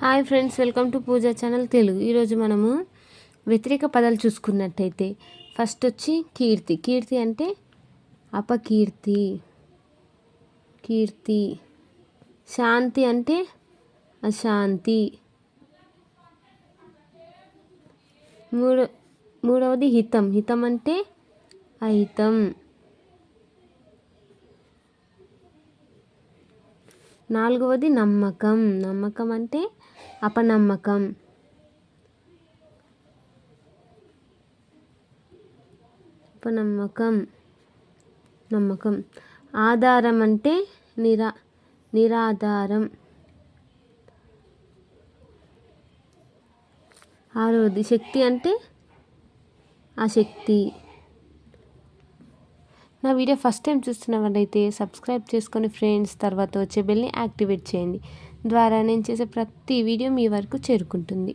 Hi friends welcome to Pooja channel Telugu. ఈరోజు మనము వ్యతిరేక పదాలు చూసుకున్నట్టయితే ఫస్ట్ వచ్చి కీర్తి. కీర్తి అంటే అపకీర్తి. కీర్తి. శాంతి అంటే అశాంతి. మూడో మూడవది హితం. హితం అంటే అహితం. నాలుగవది నమ్మకం. నమ్మకం అంటే అపనమ్మకం. అపనమ్మకం. నమ్మకం. ఆధారం అంటే నిరా నిరాధారం. ఆరవది శక్తి అంటే ఆసక్తి నా వీడియో ఫస్ట్ టైం చూస్తున్న వాళ్ళైతే సబ్స్క్రైబ్ చేసుకొని ఫ్రెండ్స్ తర్వాత వచ్చే బెల్ని యాక్టివేట్ చేయండి. ద్వారా నేను చేసే ప్రతి వీడియో మీ వరకు చేరుకుంటుంది.